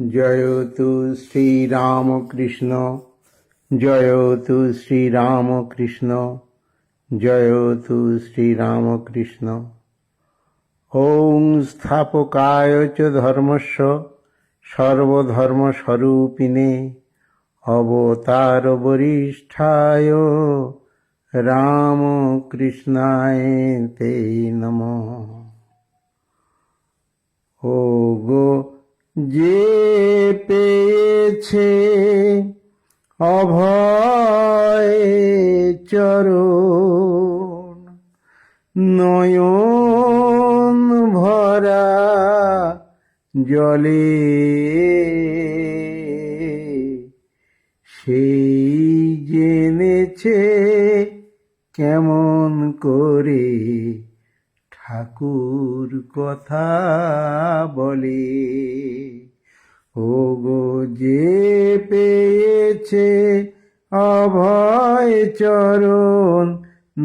জয়তু শ্রীরামকৃষ্ণ জয়তু শ্রীরামকৃষ্ণ জয়তু শ্রীরামকৃষ্ণ। ওং স্থাপকায় চ ধর্মস্ব সর্বধর্মস্বরূপিণে অবতার বরিষ্ঠায় রামকৃষ্ণায় তে নম। ও গো যে পেয়েছে অভয় চরণ নয়ন ভরা জলে সেই জেনেছে কেমন করে ঠাকুর কথা বলে ও গো যে পেয়েছে অভয় চরণ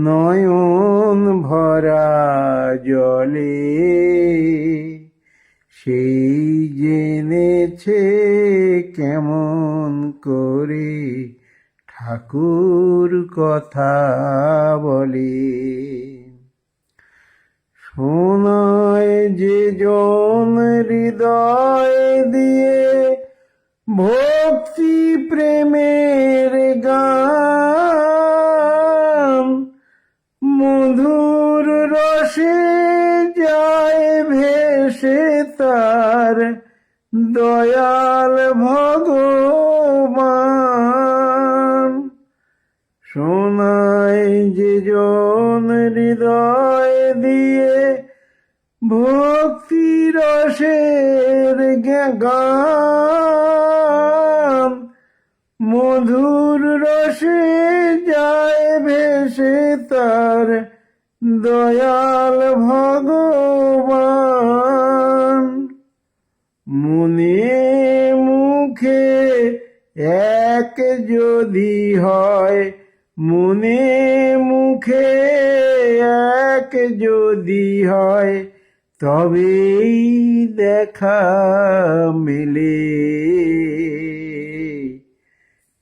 নয়ন ভরা জলে, সেই জেনেছে কেমন করে ঠাকুর কথা বলে। শোনায় যে জন হৃদয় দিয়ে, ভক্তি প্রেমের গান। মধুর রসে যায় ভেসে তার দয়াল ভগবান শোনায় যে জন হৃদয় দিয়ে ভক্তি রসের গান মধুর রসে যায় ভেসে তার দয়াল ভগবান। মনে মুখে এক যদি হয় মনে মুখে এক যদি হয়, তবেই দেখা মেলে।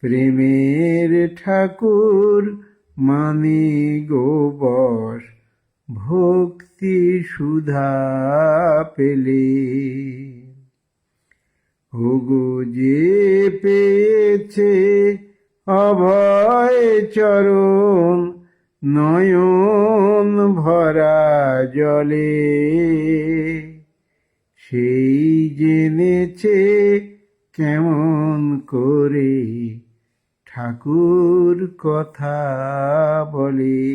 প্রেমের ঠাকুর মানে গোবর, ভক্তি সুধা পেলে। ওগো যে পেয়েছে অভয় চরণ, নয়ন ভরা জলে। সেই জেনেছে কেমন করে ঠাকুর কথা বলে।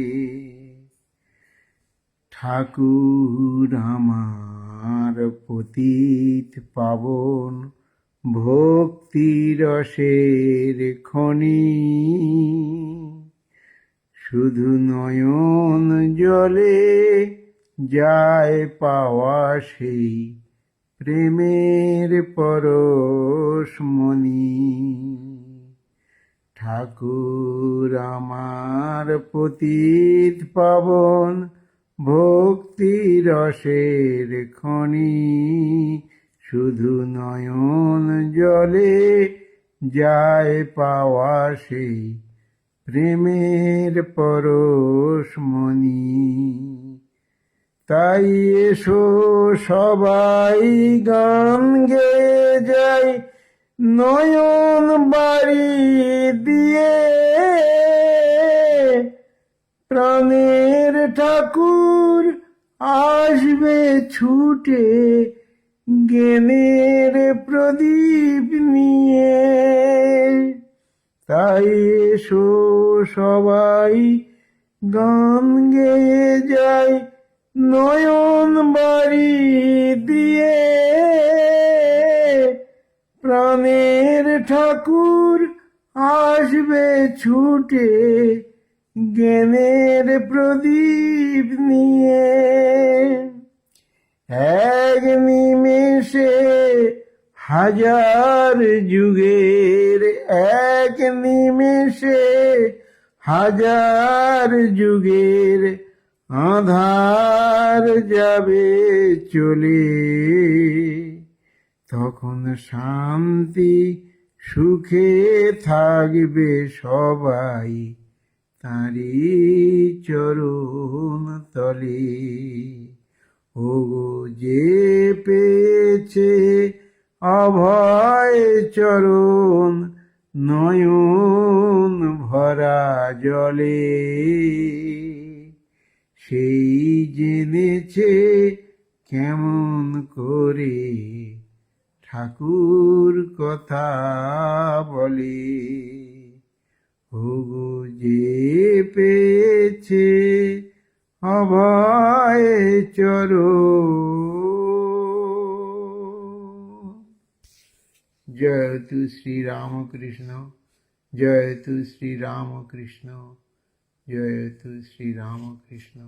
ঠাকুর আমার পতিত পাবন ভক্তি রসের খনি। শুধু নয়ন জলে যায় পাওয়া সেই প্রেমের পরশমণি ঠাকুর আমার পতিত পাবন ভক্তি রসের খনি। শুধু নয়ন জলে যায় পাওয়া সেই প্রেমের পরশমণি তাই এসো সবাই গান গেয়ে যাই, নয়ন বাড়ি দিয়ে। প্রাণের ঠাকুর আসবে ছুটে জ্ঞানের প্রদীপ নিয়ে। তাই এসো সবাই, গান গেয়ে যায় নয়ন বাড়ি দিয়ে। প্রাণের ঠাকুর আসবে ছুটে, জ্ঞানের প্রদীপ নিয়ে এক নিমেষে হাজার যুগের এক নিমেষে, হাজার যুগের আধার যাবে চলে। তখন শান্তি, সুখে থাকবে সবাই তাঁরই চরণ তলে। ও যে পেয়েছে অভয় চরণ নয়ন ভরা জলে। সেই জেনেছে কেমন করে ঠাকুর কথা বলে। ওগো যে পেয়েছে অভয় চর রামকৃষ্ণ জয় তু শ্রী রামকৃষ্ণ জয় তু শ্রী রামকৃষ্ণ